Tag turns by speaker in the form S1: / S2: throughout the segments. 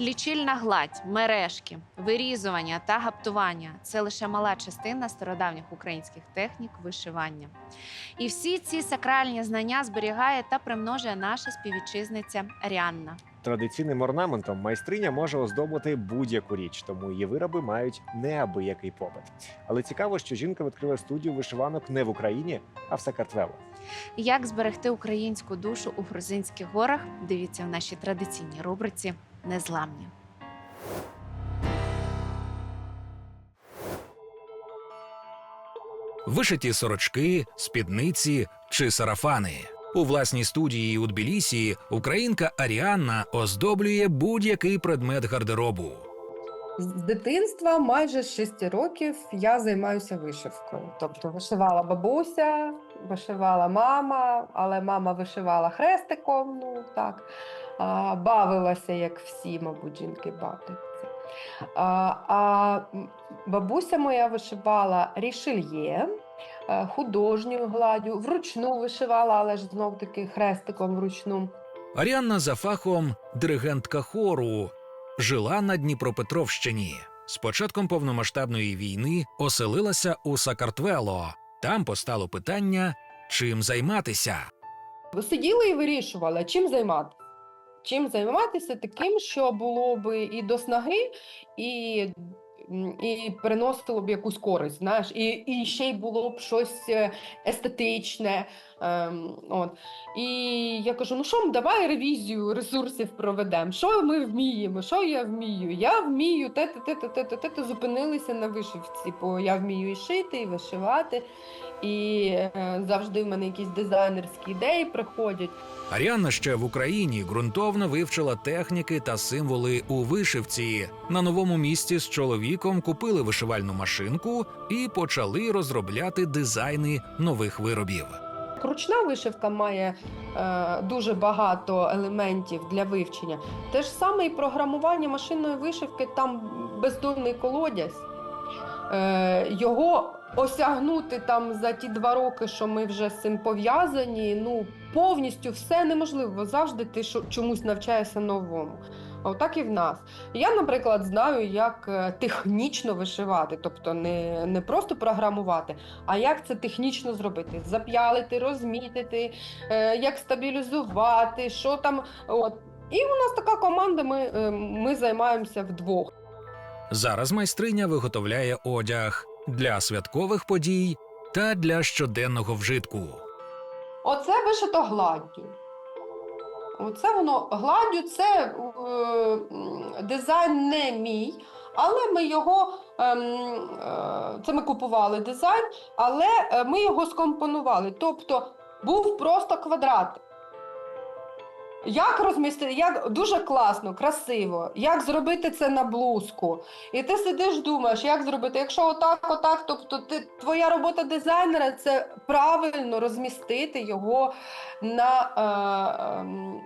S1: Лічильна гладь, мережки, вирізування та гаптування це лише мала частина стародавніх українських технік вишивання. І всі ці сакральні знання зберігає та примножує наша співвітчизниця Ріанна.
S2: Традиційним орнаментом майстриня може оздобити будь-яку річ, тому її вироби мають неабиякий попит. Але цікаво, що жінка відкрила студію вишиванок не в Україні, а в Сакартвело.
S1: Як зберегти українську душу у грузинських горах? Дивіться в нашій традиційній рубриці Незламні.
S3: вишиті сорочки, спідниці чи сарафани. У власній студії у Тбілісі українка Аріанна оздоблює будь-який предмет гардеробу.
S4: З дитинства майже з 6 років я займаюся вишивкою. Тобто вишивала бабуся, вишивала мама, але мама вишивала хрестиком. Ну так а, бавилася, як всі, мабуть, жінки бавляться. А, а бабуся моя вишивала рішельє. Е, Художньою гладдю, вручну вишивала, але ж знов таки хрестиком вручну.
S3: Аріанна за фахом диригентка хору жила на Дніпропетровщині. З початком повномасштабної війни оселилася у Сакартвело. Там постало питання, чим займатися.
S4: Сиділи і вирішували, чим займатися. Чим займатися таким, що було б і до снаги, і, і приносило б якусь користь, знаєш, і, і ще й було б щось е, естетичне. Ем, от. І я кажу: ну що, давай ревізію ресурсів проведемо. Що ми вміємо? Що я вмію? Я вмію те, те, те, те, те, те, те, зупинилися на вишивці, бо я вмію і шити, і вишивати. І е, завжди в мене якісь дизайнерські ідеї приходять.
S3: Аріанна ще в Україні ґрунтовно вивчила техніки та символи у вишивці. На новому місці з чоловіком купили вишивальну машинку і почали розробляти дизайни нових виробів.
S4: Ручна вишивка має е, дуже багато елементів для вивчення. Те ж саме і програмування машинної вишивки, там бездонний колодязь. Е, його осягнути там за ті два роки, що ми вже з цим пов'язані, ну повністю все неможливо. Завжди ти чомусь навчаєшся новому. Отак і в нас. Я, наприклад, знаю, як е, технічно вишивати, тобто не, не просто програмувати, а як це технічно зробити? Зап'ялити, розмітити, е, як стабілізувати, що там. От. І у нас така команда, ми, е, ми займаємося вдвох.
S3: Зараз майстриня виготовляє одяг для святкових подій та для щоденного вжитку.
S4: Оце вишито гладдю. Оце воно гладдю, це е, дизайн не мій, але ми його, е, е, це ми купували дизайн, але е, ми його скомпонували. Тобто був просто квадрат. Як розмістити, як дуже класно, красиво, як зробити це на блузку. І ти сидиш, думаєш, як зробити. Якщо отак, отак, тобто ти, твоя робота дизайнера це правильно розмістити його на е, ем,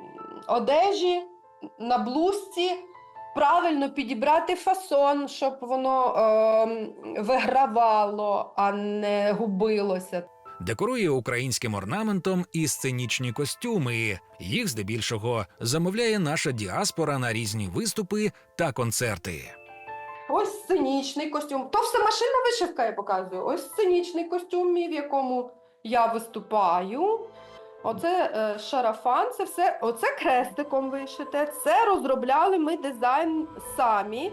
S4: одежі, на блузці, правильно підібрати фасон, щоб воно ем, вигравало, а не губилося.
S3: Декорує українським орнаментом і сценічні костюми. Їх здебільшого замовляє наша діаспора на різні виступи та концерти.
S4: Ось сценічний костюм. То все машинна вишивка, я показую. Ось сценічний костюм, в якому я виступаю. Оце е, шарафан, це все, оце крестиком вишите. Це розробляли ми дизайн самі.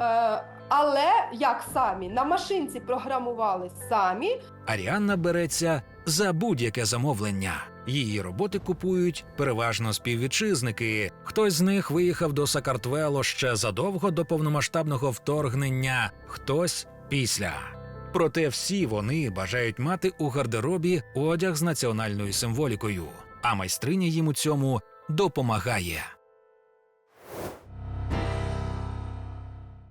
S4: Е, але як самі? На машинці програмували самі.
S3: Аріанна береться за будь-яке замовлення. Її роботи купують переважно співвітчизники. Хтось з них виїхав до Сакартвело ще задовго до повномасштабного вторгнення, хтось після. Проте всі вони бажають мати у гардеробі одяг з національною символікою, а майстриня їм у цьому допомагає.